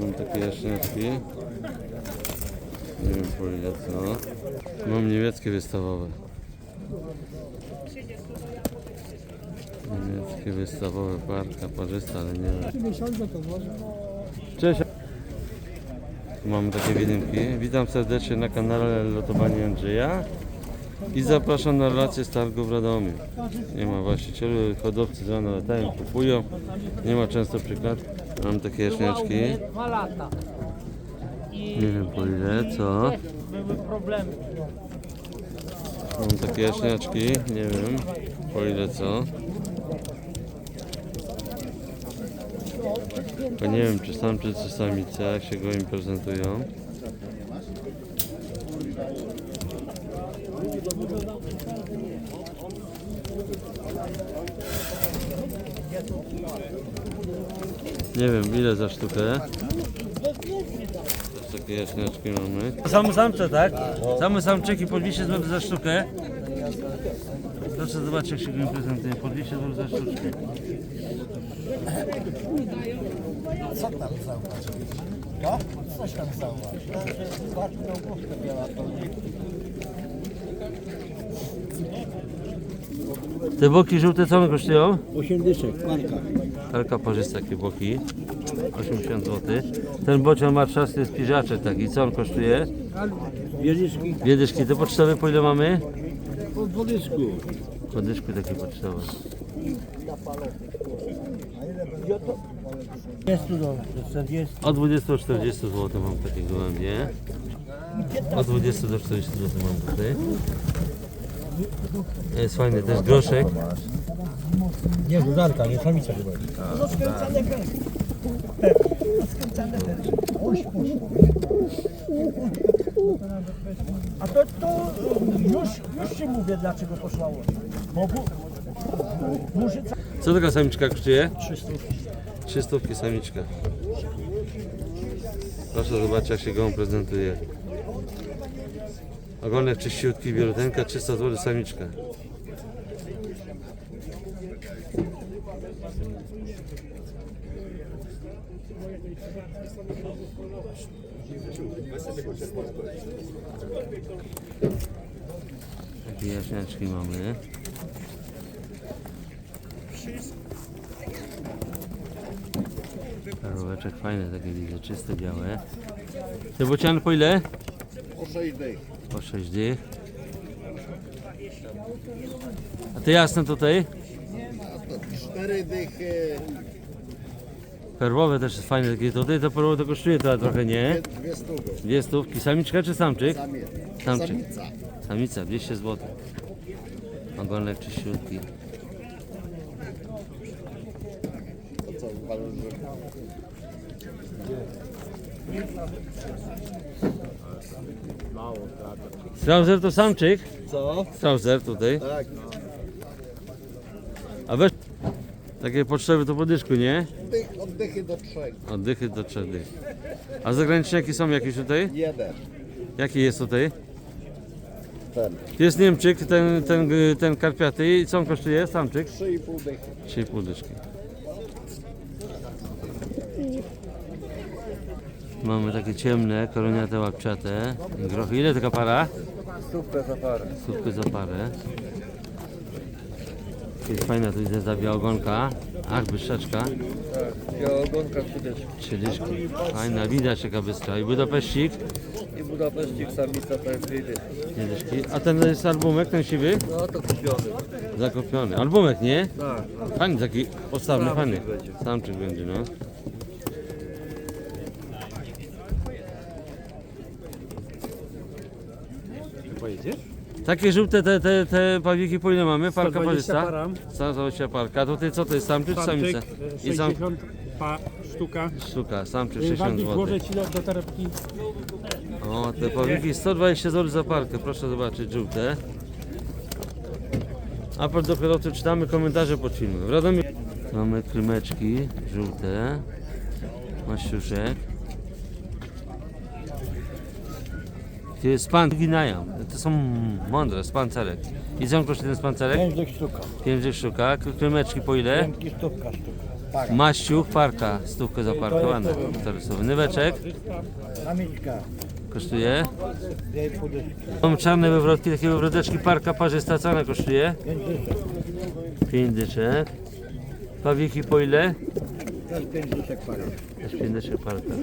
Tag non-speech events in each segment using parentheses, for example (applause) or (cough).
Mam takie jaśniaczki. Nie wiem po ile co. Mam niemieckie wystawowe. Niemieckie wystawowe parka parzysta, ale nie wiem. Cześć. Mamy takie widymki. Witam serdecznie na kanale Lotowanie Andrzeja i zapraszam na relację z targu w Radomiu. Nie ma właścicieli, hodowcy z rana latają, kupują. Nie ma często przykład. Mam takie jaśniaczki. Nie wiem po ile, co? Mam takie jaśniaczki, nie wiem po ile co. Bo nie wiem czy samczycy czy samice, jak się gołębi prezentują. Nie wiem ile za sztukę. Też takie jaśniaczki mamy. Same samce, tak? Same samczyki po 200 zł za sztukę. Proszę zobaczyć jak się go prezentuje. Po 200 zł za sztuczkę. Co tam zauważ? No? Coś tam zauważ. Ładną główkę miała to. Te boki żółte co one kosztują? 8 dyszek. Kalka parzysta takie boki. 80 zł. Ten bocian ma trzasty spiżaczek taki. Co on kosztuje? Wieżyczki Wiedyszki. Te pocztowe po ile mamy? po dwudziestku. Podyszki takie pocztowe. Jest tu do 40. Od 20 do 40 zł mam takie gołębie. Od 20 do 40 zł mam tutaj. Jest fajny też groszek. Nie, żarka, nie samica chyba. A to, to już, już ci mówię dlaczego poszła łódź. Bo bu, burzyca Co taka samiczka kosztuje? 300 samiczka. Proszę zobaczyć jak się gołąb prezentuje. Ogonek czyściutki, bielutenka, 300 zł samiczka. Takie jaśniaczki mamy. Karoleczek fajne, takie widzę, czyste, białe. Te bociany po ile? Po 6 dych. Po 6 dych. A te jasne tutaj? 4 dychy, Perłowe też jest fajne, takie tutaj to perłowe to kosztuje to trochę, nie? dwie stówy. Dwie stówki. Samiczka czy samczyk? Samiec. Samczyk. Samica. Samica, 200 zł. Ogonek czyściutki. Co uważasz, że... Strauzer to samczyk? Co? Strauzer tutaj. Tak. A weź takie pocztowe to po dyszku, nie? Dych, od dychy do trzech. Od dychy do trzech dych. A zagraniczniaki są jakieś tutaj? Jeden. Jaki jest tutaj? Ten. Jest Niemczyk, ten, ten, ten karpiaty. I co on kosztuje? Samczyk? 3,5 dychy. 3,5 dyszki. Mamy takie ciemne, koroniate łapciate. Grochy. Ile taka para? Stówkę za parę. Słupkę za parę. Jest fajna, tu widzę ta białogonka. Ach, bystrzeczka. Białogonka przydeczki Trzy dyszki. Fajna, widać jaka bystra. I Budapeścik. i Budapeszcik samica perfidy. Dwie dyszki. A ten jest albumek, ten siwy? No to kupiony. Zakopiony. Albumek, nie? Tak, tak. Fajny taki postawny, fajny. Samczyk będzie, no. Takie żółte te, te, te pawiki po ile mamy? Parka 120 parzysta? para. 120 parka. A tutaj co to jest samczyk czy samica? Samczyk, I sam, 60 pa, sztuka. sztuka, samczyk 60 Warto zł. złożyć do, do torebki. O, te pawiki 120 zł za parkę. Proszę zobaczyć, żółte. Apel do kierowcy, czytamy komentarze pod filmem. W Radomiu mamy krymeczki żółte. Maściuszek. To jest pan ginają. To są mądre, z pancerek. I co kosztuje ten spancerek? 5 dych sztuka. 5 sztuka. Krymeczki po ile? Piękki sztuka sztuka. para. Maściuch, parka, stówkę zaparkowane. Nyweczek Samiczka. kosztuje. Mam czarne wywrotki, takie wywroteczki, parka parzysta, co ona kosztuje? Pięć dyszek. 5 dyczek. Pawiki po ile? Też pięć dyszek para. Też 5 dyczek parka.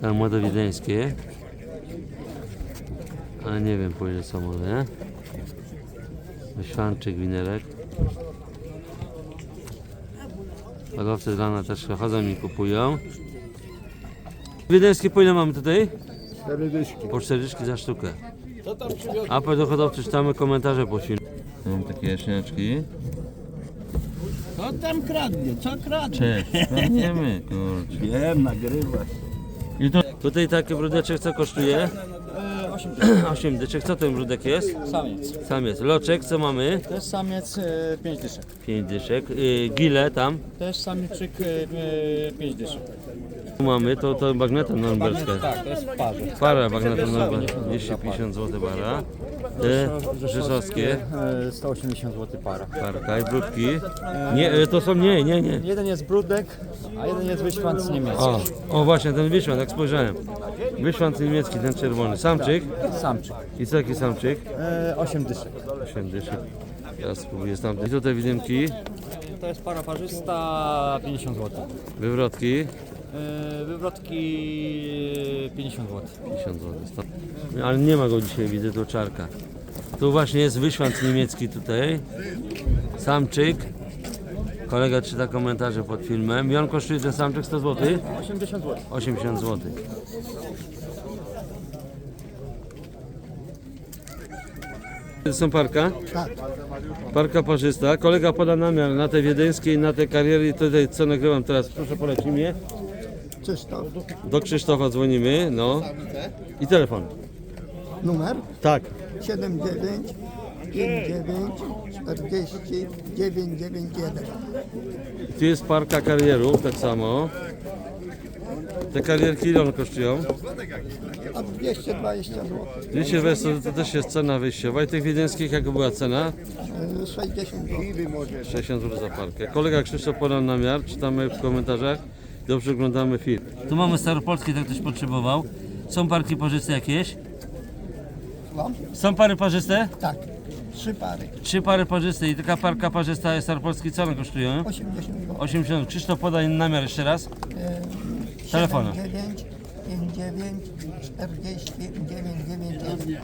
Tam młodowideńskie. Ale nie wiem po ile są one. Świączyk, winerek. Hodowcy dla nas też chodzą i kupują. Wiedeńskie po ile mamy tutaj? Cztery dyszki. Po 40 za sztukę. Apel do hodowcy, czytamy komentarze po filmie. Mam takie jaśniaczki. Co tam kradnie? Co kradnie? Cześć, kradniemy, kurczę. Wiem, nagrywać. I to, tutaj taki brudeczek co kosztuje? 8 (clears throat) dyczek. Co ten brudek jest? Samiec. Samiec. Loczek, co mamy? To jest samiec 5 dyszek. 5 dyszek. Y, gile tam. To jest samiczyk 5 dyszek. Tu mamy, to, to bagnetem norymberskie. Tak, to jest w parze. Para bagnetem norymberskie. 250 zł para. Te rzeszowskie. 180 zł para. Parka i brudki. Nie, y, to są nie, nie, nie. Jeden jest brudek, a jeden jest wyświant z Niemiec. O, o właśnie, ten wyświant, jak spojrzałem. Wyświant niemiecki, ten czerwony. Samczyk. Samczyk. I co taki samczyk? 8 dyszek. 8 dyszek. Ja spróbuję stamtąd. I tutaj widymki, To jest para parzysta 50 zł. wywrotki. Wywrotki 50 zł. 50 zł. Stąd. Ale nie ma go dzisiaj, widzę to czarka. Tu właśnie jest wyświant niemiecki tutaj. Samczyk. Kolega czyta komentarze pod filmem. I on kosztuje ten samczyk 100 zł? 80 zł. 80 zł. To są parka? Tak. Parka parzysta. Kolega poda namiar na te wiedeńskie i na te kariery. Tutaj co nagrywam teraz, proszę poleć imię. Krzysztof. Do Krzysztofa dzwonimy, no. I telefon. Numer Tak. 79 59 40 991. Tu jest parka karierów, tak samo. Te karierki ile one kosztują? A 220 zł. 220 to, to też jest cena wyjściowa. I tych wiedeńskich jaka była cena? E, 60 zł. 60 zł za parkę. Kolega Krzysztof podał namiar, czytamy w komentarzach. Dobrze oglądamy film. Tu mamy staropolskie, tak ktoś potrzebował. Są parki parzyste jakieś? Mam? Są pary parzyste? Tak. Trzy pary. Trzy pary parzyste i taka parka parzysta jest staropolski, co one kosztują? 80 zł. 80. Krzysztof podaj namiar jeszcze raz. Telefonu. 79 59 40 991.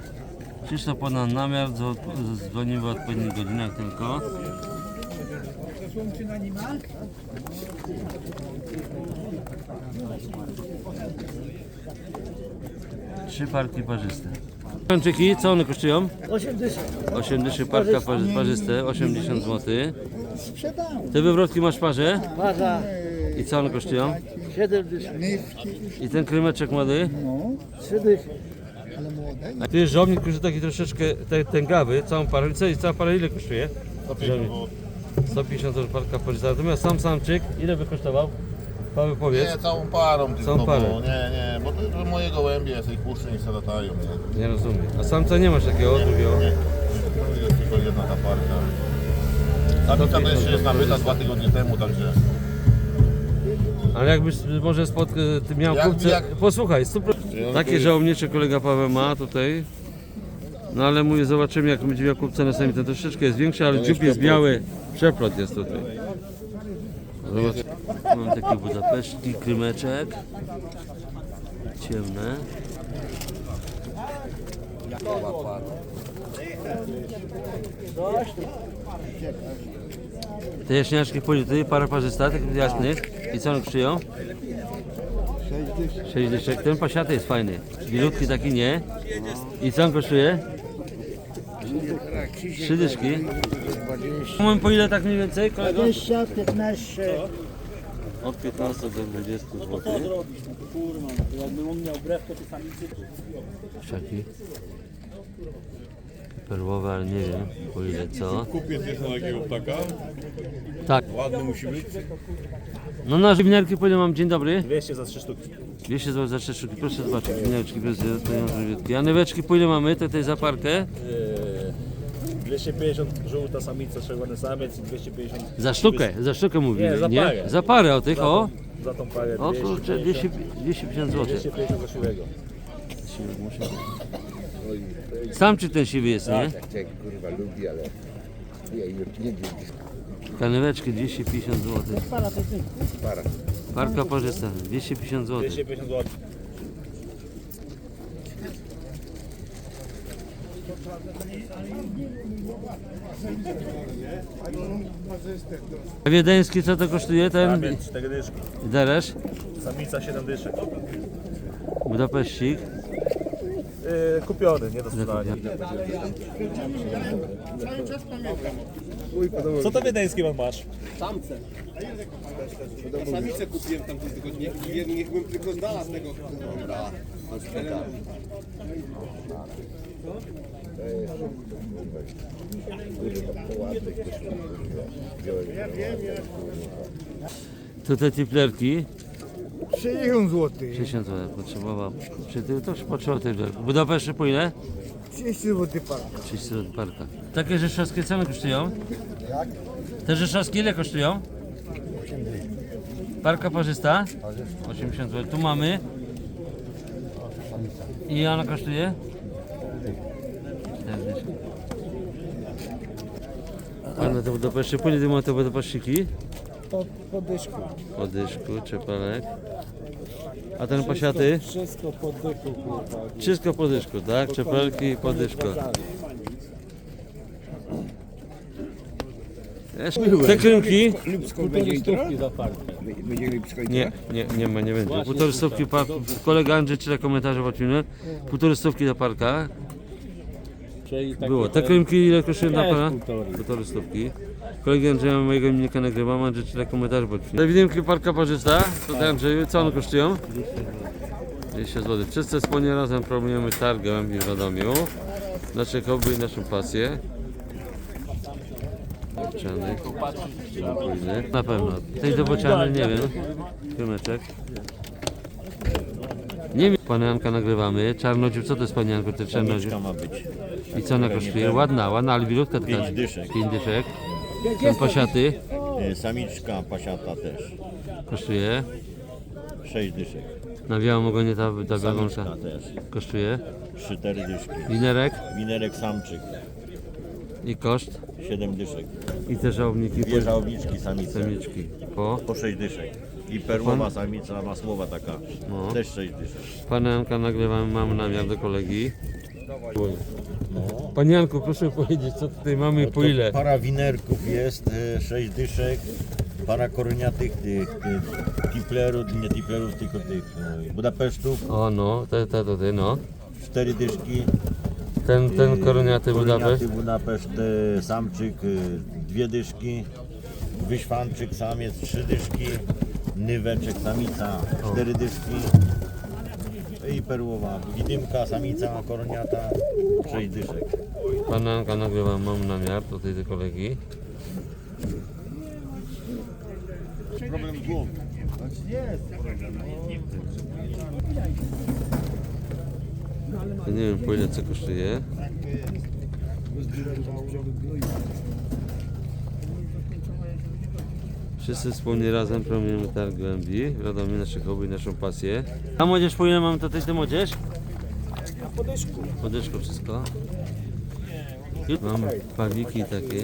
Krzysztof poda namiar, dzwo- dzwonimy w odpowiednich godzinach tylko. Trzy parki parzyste. Kończyki, co one kosztują? 8 dyszy parka parzy- parzyste, 80 zł. Sprzedałem. Te wywrotki masz parze? Para I co one kosztują? 7 dyszek. I ten krymeczek młody? 3 dyszki. Ale młode. A tu jest żołnierz, który taki troszeczkę te, tęgawy, całą parę. I co- I cała para ile kosztuje? 150 zł. 150 zł parka parzysta. Natomiast sam samczyk, ile by kosztował? Paweł powiedz. Nie, całą parą tylko, Całą parę. bo nie, nie, bo to, to moje gołębie, jest ich puszczę i se latają, nie. Nie rozumiem. A samca nie masz takiego drugiego? Nie, to jest tylko jedna ta parka. Samica to jeszcze jest nabyta dwa tygodnie temu, także Ale jakbyś może spod, ty miał Jak- kupce. jak- Posłuchaj, super. Takie żołnierze kolega Paweł ma tutaj. No ale mówię, zobaczymy jak będzie miał kupce na samym. Ten troszeczkę jest większy, ale dziób jest biały. Przeplot jest tutaj. Zobacz. Mam takie budapesztki, krymeczek. Ciemne. Te jaśniaczki po tutaj, parę parzysta, takich jasnych. I co one kosztują? 6 dyszek. Ten pasiaty jest fajny. Bilutki taki nie. I co on kosztuje? 3 dyszki. Mamy po ile tak mniej więcej, kolego? 20, 15. Od 15 do 20 zł. Kurwa, jakbym on miał brew, to ty samicy. Krzaki. Perłowe, ale nie wiem po ile co. Kupiec jest na takiego ptaka, Tak. ładny musi być. No na żywniarki po ile mam? Dzień dobry. 200 za 3 sztuki. 200 zł za 3 sztuki. Proszę zobaczyć, żywniareczki, proszę, to są żywniarki. A nyweczki po ile mamy? Tutaj za parkę? 250 żółta samica, czerwony samiec i 250 Za sztukę, za sztukę mówimy, Nie, za nie? parę. Za parę o tych, za o. tą, za tą parę. O kurczę, 200, 250 zł. 250 za siłego. Sam czy ten siwy jest, nie? Tak, jak kurwa lubi, ale ja już nie wiem. Kaneweczki 250 zł. Para. Parka parzysta 250 zł. 250 zł. Wiedeński co to kosztuje ten? Samiec 4 dyszki. Deresz? Samica 7 dyszek. Budapeścik? Yy, kupiony, nie do sprzedania. Co to wiedeński pan masz? Samicę kupiłem tam tylko niech, niech, niech bym tylko znalazł tego. Dobra. To te tiplerki? 60 zł. 60 zł potrzebował. Czy ty też potrzebował tiplerki? Budapeszty po ile? 30 zł parka. 30 zł parka. Takie rzeszowskie ceny kosztują? Jak? Te rzeszowskie ile kosztują? Parka parzysta? 80 zł. Tu mamy. I ona kosztuje? 40. A na te ile ty ma te Budapesztyki? Po, po dyszku. Po dyszku, czepelek. A ten pasiaty? Wszystko po dyku, kurwa. Wszystko po dyszku, tak? Czepelki po dyszku. Te krymki? Nie, nie, nie ma, nie będzie. Półtorej stówki, pa, kolega Andrzej czyta komentarze pod Półtorej stówki do parka. Było. Te krymki ile kosztują na pana? Półtorej stówki. Kolega Andrzeja mojego imiennika nagrywam, Andrzej czyta komentarze pod filmem. Te widymki parka parzysta, to te Andrzeju, co one kosztują? 200 zł. Wszyscy wspólnie razem promujemy targ gołębi w Radomiu. Nasze hobby i naszą pasję. Bociany. Spokojny. Na pewno. Tej do bociany nie wiem. Krymeczek. Nie wiem. Panianka nagrywamy. Czarnodziób, co to jest panianko? Ty czarnodziób? ma być. I co ona kosztuje? Ładna, ładna, ale bilutka taka. Pięć dyszek. Pięć dyszek. Ten pasiaty E, Samiczka pasiata też. kosztuje. Sześć dyszek. Na białym ogonie ta, ta Samiczka też. kosztuje. Cztery dyszki. Winerek Winerek samczyk. i koszt. Siedem dyszek. I te żałobniki Dwie żałobniczki samice. samiczki. Po. Po sześć dyszek. I perłowa samica masłowa taka. No. Też sześć dyszek. Panenka nagrywamy, mamy namiar do kolegi. Panie Janku, proszę powiedzieć, co tutaj mamy po ile? Para winerków jest, e, sześć dyszek. Para koroniatych tych, tych tiplerów, nie tiplerów, tylko tych no, Budapesztów. O no, te, te tutaj, no. Cztery dyszki. Ten, ten koroniaty Budapeszt. Koroniaty Budapeszt, e, samczyk, e, dwie dyszki. Wyśwanczyk, samiec, trzy dyszki. Nyweczek, samica, cztery dyszki. I perłowa, widymka, samica, koroniata, sześć dyszek. Panenka nagrywam, mam namiar tutaj do kolegi. Ja nie wiem po ile co kosztuje. Wszyscy wspólnie razem promujemy targ głębi, wiadomo nasze hobby i naszą pasję. A młodzież po ile mamy tutaj tę młodzież? Po dyszku. Po dyszku wszystko. Mam pawiki takie.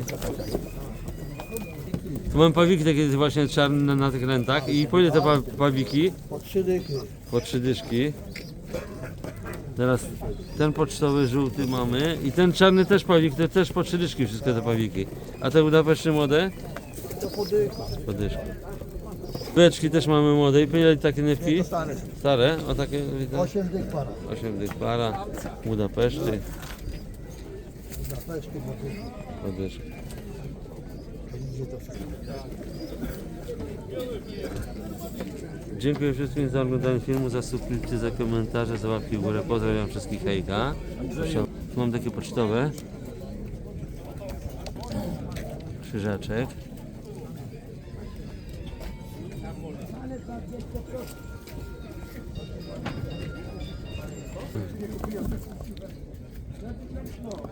Tu mam pawiki takie właśnie czarne na tych rętach. I po ile te pa pawiki? Po trzy dychy. Po trzy dyszki. Teraz ten pocztowy żółty mamy i ten czarny też pawik, to też po trzy dyszki wszystkie te pawiki. A te Budapeszty młode? To po dychu. Po dyszku. Beczki też mamy młode i ile takie newki? Stare. Stare? O takie widzę. 8 dych para. 8 dych para, Budapeszty, Zapeczki po dychu. po dyszku. Idzie to wszystko. Dziękuję wszystkim za oglądanie filmu, za subskrypcję, za komentarze, za łapki w górę. Pozdrawiam wszystkich hejka. Mam takie pocztowe. Krzyżaczek.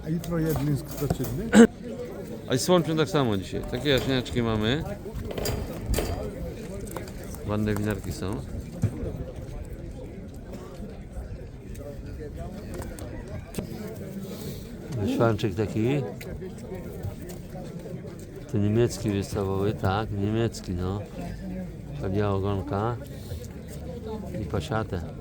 A jutro jednym skoczymy? A i słonczyn tak samo dzisiaj. Takie jaśniaczki mamy. Ładne winarki są. Wyszwanczyk taki. To niemiecki wystawowy, tak, niemiecki no. Pewnie ogonka i pasiatę.